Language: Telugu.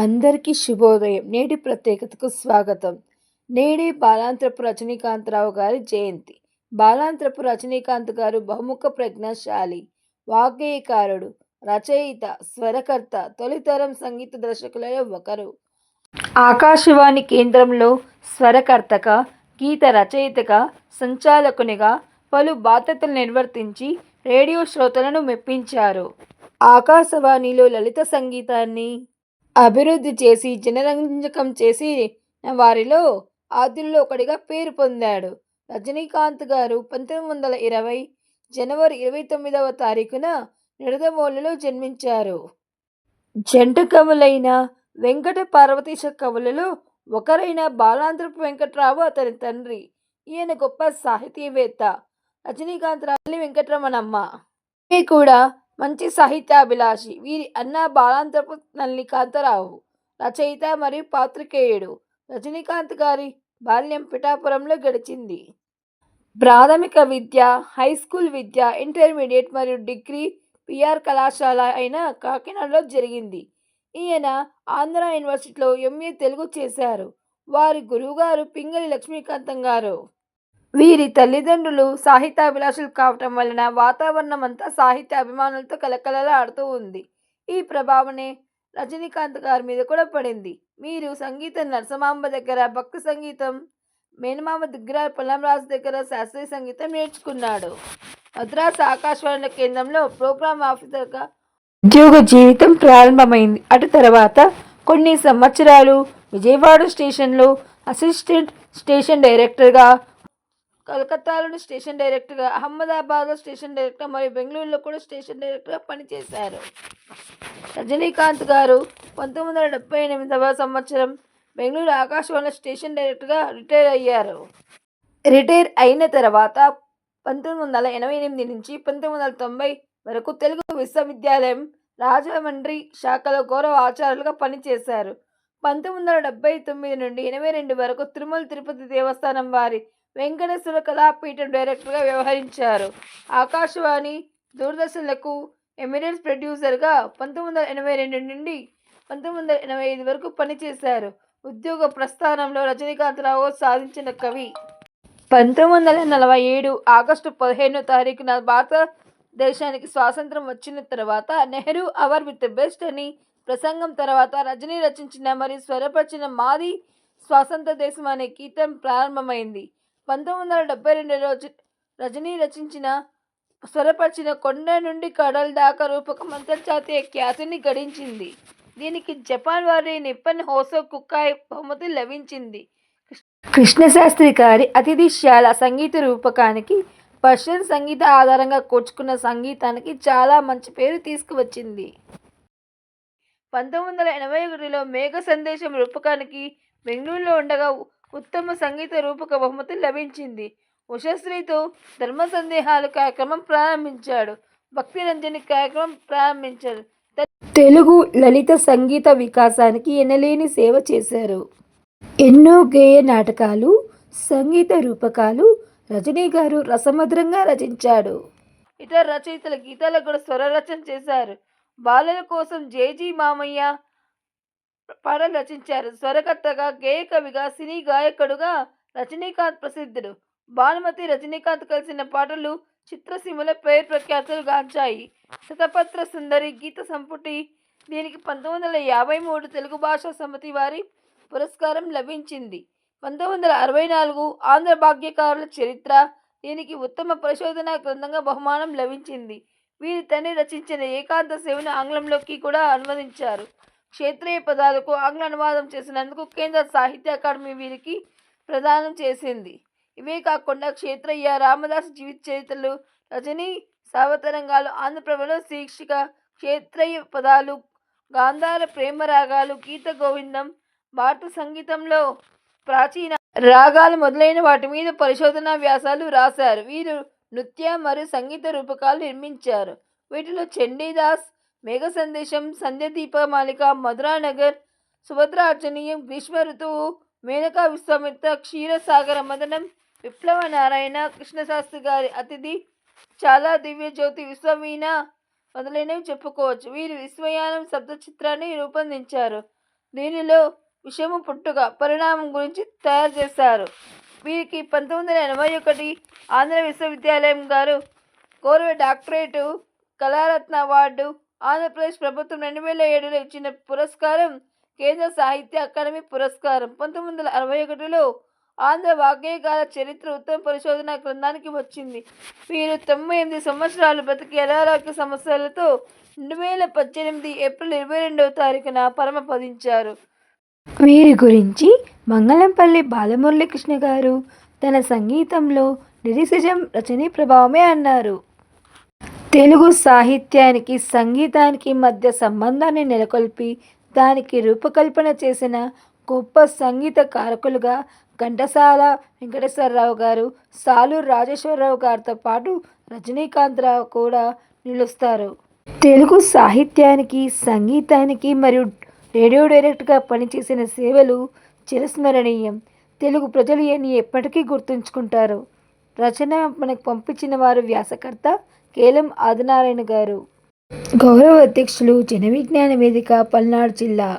అందరికీ శుభోదయం. నేటి ప్రత్యేకతకు స్వాగతం. నేడే బాలాంత్రపు రజనీకాంతరావు గారి జయంతి. బాలాంత్రపు రజనీకాంత్ గారు బహుముఖ ప్రజ్ఞాశాలి వాగ్గేయకారుడు రచయిత స్వరకర్త తొలితరం సంగీత దర్శకులలో ఒకరు. ఆకాశవాణి కేంద్రంలో స్వరకర్తగా గీత రచయితగా సంచాలకునిగా పలు బాధ్యతలు నిర్వర్తించి రేడియో శ్రోతలను మెప్పించారు. ఆకాశవాణిలో లలిత సంగీతాన్ని అభివృద్ధి చేసి జనరంజకం చేసి వారిలో ఆదుల్లో ఒకటిగా పేరు పొందాడు. రజనీకాంత్ గారు పంతొమ్మిది వందల ఇరవై జనవరి ఇరవై తొమ్మిదవ తారీఖున నిడదమోలులో జన్మించారు. జంట కవులైన వెంకట పార్వతీశ కవులలో ఒకరైన బాలాంధ్రపు వెంకట్రావు అతని తండ్రి. ఈయన గొప్ప సాహితీవేత్త. రజనీకాంత్ రాలి వెంకటరమణమ్మ. ఈమె కూడా మంచి సాహిత్యాభిలాషి. వీరి అన్న బాలాంతరపు నల్లికాంతరావు రచయిత మరియు పాత్రికేయుడు. రజనీకాంత్ గారి బాల్యం పిఠాపురంలో గడిచింది. ప్రాథమిక విద్య హై స్కూల్ విద్య ఇంటర్మీడియట్ మరియు డిగ్రీ పిఆర్ కళాశాల అయిన కాకినాడలో జరిగింది. ఈయన ఆంధ్ర యూనివర్సిటీలో ఎంఏ తెలుగు చేశారు. వారి గురువుగారు పింగళి లక్ష్మీకాంతం గారు. వీరి తల్లిదండ్రులు సాహిత్యాభిలాషులు కావటం వలన వాతావరణం అంతా సాహిత్య అభిమానులతో కలకలలాడుతూ ఉంది. ఈ ప్రభావమే రజనీకాంత్ గారి మీద కూడా పడింది. మీరు సంగీతం నరసమాంబ దగ్గర భక్తి సంగీతం మేనమామ దగ్గర పొలంరాజు దగ్గర శాస్త్రీయ సంగీతం నేర్చుకున్నాడు. మద్రాసు ఆకాశవాణి కేంద్రంలో ప్రోగ్రామ్ ఆఫీసర్గా ఉద్యోగ జీవితం ప్రారంభమైంది. అటు తర్వాత కొన్ని సంవత్సరాలు విజయవాడ స్టేషన్లో అసిస్టెంట్ స్టేషన్ డైరెక్టర్గా కలకత్తాలోని స్టేషన్ డైరెక్టర్గా అహ్మదాబాద్లో స్టేషన్ డైరెక్టర్ మరియు బెంగళూరులో కూడా స్టేషన్ డైరెక్టర్గా పనిచేశారు. రజనీకాంత్ గారు పంతొమ్మిది వందల డెబ్బై ఎనిమిదవ సంవత్సరం బెంగళూరు ఆకాశవాణి స్టేషన్ డైరెక్టర్గా రిటైర్ అయ్యారు. రిటైర్ అయిన తర్వాత పంతొమ్మిది వందల ఎనభై ఎనిమిది నుంచి పంతొమ్మిది వందల తొంభై వరకు తెలుగు విశ్వవిద్యాలయం రాజమండ్రి శాఖలో గౌరవ ఆచార్యులుగా పనిచేశారు. పంతొమ్మిది వందల డెబ్బై తొమ్మిది నుండి ఎనభై రెండు వరకు తిరుమల తిరుపతి దేవస్థానం వారి వెంకటేశ్వర కళాపీఠం డైరెక్టర్గా వ్యవహరించారు. ఆకాశవాణి దూరదర్శన్లకు ఎమిరేట్స్ ప్రొడ్యూసర్గా పంతొమ్మిది వందల ఎనభై రెండు నుండి పంతొమ్మిది వందల ఎనభై ఐదు వరకు పనిచేశారు. ఉద్యోగ ప్రస్థానంలో రజనీకాంతరావు సాధించిన కవి. పంతొమ్మిది వందల నలభై ఏడు ఆగస్టు పదిహేనో తారీఖున భారతదేశానికి స్వాతంత్రం వచ్చిన తర్వాత నెహ్రూ అవర్ విత్ బెస్ట్ అని ప్రసంగం తర్వాత రజనీ రచించిన మరియు స్వరపరిచిన మాది స్వాతంత్ర దేశం అనే గీతం ప్రారంభమైంది. పంతొమ్మిది వందల డెబ్బై రెండులో రజనీ రచించిన స్వరపరిచిన కొండ నుండి కడల్ దాకా రూపకం అంతర్జాతీయ ఖ్యాతిని గడించింది. దీనికి జపాన్ వారి నిప్పన్ హోసో కుక్కాయ్ బహుమతి లభించింది. కృష్ణశాస్త్రి గారి అతిథిశాల సంగీత రూపకానికి పర్షియన్ సంగీత ఆధారంగా కూర్చుకున్న సంగీతానికి చాలా మంచి పేరు తీసుకువచ్చింది. పంతొమ్మిది వందల ఎనభై ఒకటిలో మేఘ సందేశం రూపకానికి బెంగళూరులో ఉండగా ఉత్తమ సంగీత రూపక బహుమతి లభించింది. ఉషశ్రీతో ధర్మ సందేహాలు కార్యక్రమం ప్రారంభించాడు. భక్తి రంజని కార్యక్రమం ప్రారంభించారు. తెలుగు లలిత సంగీత వికాసానికి ఎనలేని సేవ చేశారు. ఎన్నో గేయ నాటకాలు సంగీత రూపకాలు రజనీ గారు రసమధురంగా రచించాడు. ఇతర రచయితల గీతాలకు కూడా స్వర రచన చేశారు. బాలల కోసం జేజీ మామయ్య పాటలు రచించారు. స్వరకర్తగా గేయ కవిగా సినీ గాయకుడుగా రజనీకాంత్ ప్రసిద్ధుడు. భానుమతి రజనీకాంత్ కలిసిన పాటలు చిత్రసీమల పేరు ప్రఖ్యాతులు గాంచాయి. శతపత్ర సుందరి గీత సంపుటి దీనికి పంతొమ్మిది వందల యాభై మూడు తెలుగు భాషా సమితి వారి పురస్కారం లభించింది. పంతొమ్మిది వందల అరవై నాలుగు ఆంధ్ర భాగ్యకారుల చరిత్ర దీనికి ఉత్తమ పరిశోధనా గ్రంథంగా బహుమానం లభించింది. వీరి తండ్రి రచించిన ఏకాంత సేవను ఆంగ్లంలోకి కూడా అనువదించారు. క్షేత్రీయ పదాలకు ఆంగ్ల అనువాదం చేసినందుకు కేంద్ర సాహిత్య అకాడమీ వీరికి ప్రదానం చేసింది. ఇవే కాకుండా క్షేత్రయ్య రామదాస్ జీవిత చరిత్రలు రజనీ సావతరంగాలు ఆంధ్రప్రభలో శీర్షిక క్షేత్రయ్య పదాలు గాంధార ప్రేమ రాగాలు గీత గోవిందం భారత సంగీతంలో ప్రాచీన రాగాలు మొదలైన వాటి మీద పరిశోధనా వ్యాసాలు రాశారు. వీరు నృత్య మరియు సంగీత రూపకాలు నిర్మించారు. వీటిలో చండీదాస్ మేఘ సందేశం సంధ్యదీప మాలిక మధురానగర్ సుభద్రార్చనీయం గ్రీష్మ ఋతువు మేనకా విశ్వామిత్ర క్షీరసాగర మదనం విప్లవ నారాయణ కృష్ణశాస్త్రి గారి అతిథి చాలా దివ్య జ్యోతి విశ్వమీన మొదలైనవి చెప్పుకోవచ్చు వీరు విశ్వయానం శబ్ద చిత్రాన్ని రూపొందించారు దీనిలో విషము పుట్టుక పరిణామం గురించి తయారు చేశారు. వీరికి పంతొమ్మిది వందల ఎనభై ఒకటి ఆంధ్ర విశ్వవిద్యాలయం గారు గౌరవ డాక్టరేటు కళారత్న అవార్డు ఆంధ్రప్రదేశ్ ప్రభుత్వం రెండు వేల ఏడులో ఇచ్చిన పురస్కారం కేంద్ర సాహిత్య అకాడమీ పురస్కారం. పంతొమ్మిది వందల అరవై ఒకటిలో ఆంధ్ర వాగ్గేయకాల చరిత్ర ఉత్తమ పరిశోధన గ్రంథానికి వచ్చింది. వీరు తొంభై ఎనిమిది సంవత్సరాలు బతికి అనారోగ్య సమస్యలతో రెండు వేల పద్దెనిమిది ఏప్రిల్ ఇరవై రెండవ తారీఖున పరమపదించారు వీరి గురించి మంగళంపల్లి బాలమురళీకృష్ణ గారు తన సంగీతంలో లిరిసిజం రచనీ ప్రభావమే అన్నారు. తెలుగు సాహిత్యానికి సంగీతానికి మధ్య సంబంధాన్ని నెలకొల్పి దానికి రూపకల్పన చేసిన గొప్ప సంగీత కారకులుగా ఘంటసాల వెంకటేశ్వరరావు గారు సాలూరు రాజేశ్వరరావు గారితో పాటు రజనీకాంతరావు కూడా నిలుస్తారు. తెలుగు సాహిత్యానికి సంగీతానికి మరియు రేడియో డైరెక్ట్గా పనిచేసిన సేవలు చిరస్మరణీయం. తెలుగు ప్రజలు ఈయన్ని ఎప్పటికీ గుర్తుంచుకుంటారు? రచన మనకు పంపించిన వారు వ్యాసకర్త కేలం ఆదినారాయణ గారు. గౌరవ అధ్యక్షులు జన విజ్ఞాన వేదిక పల్నాడు జిల్లా.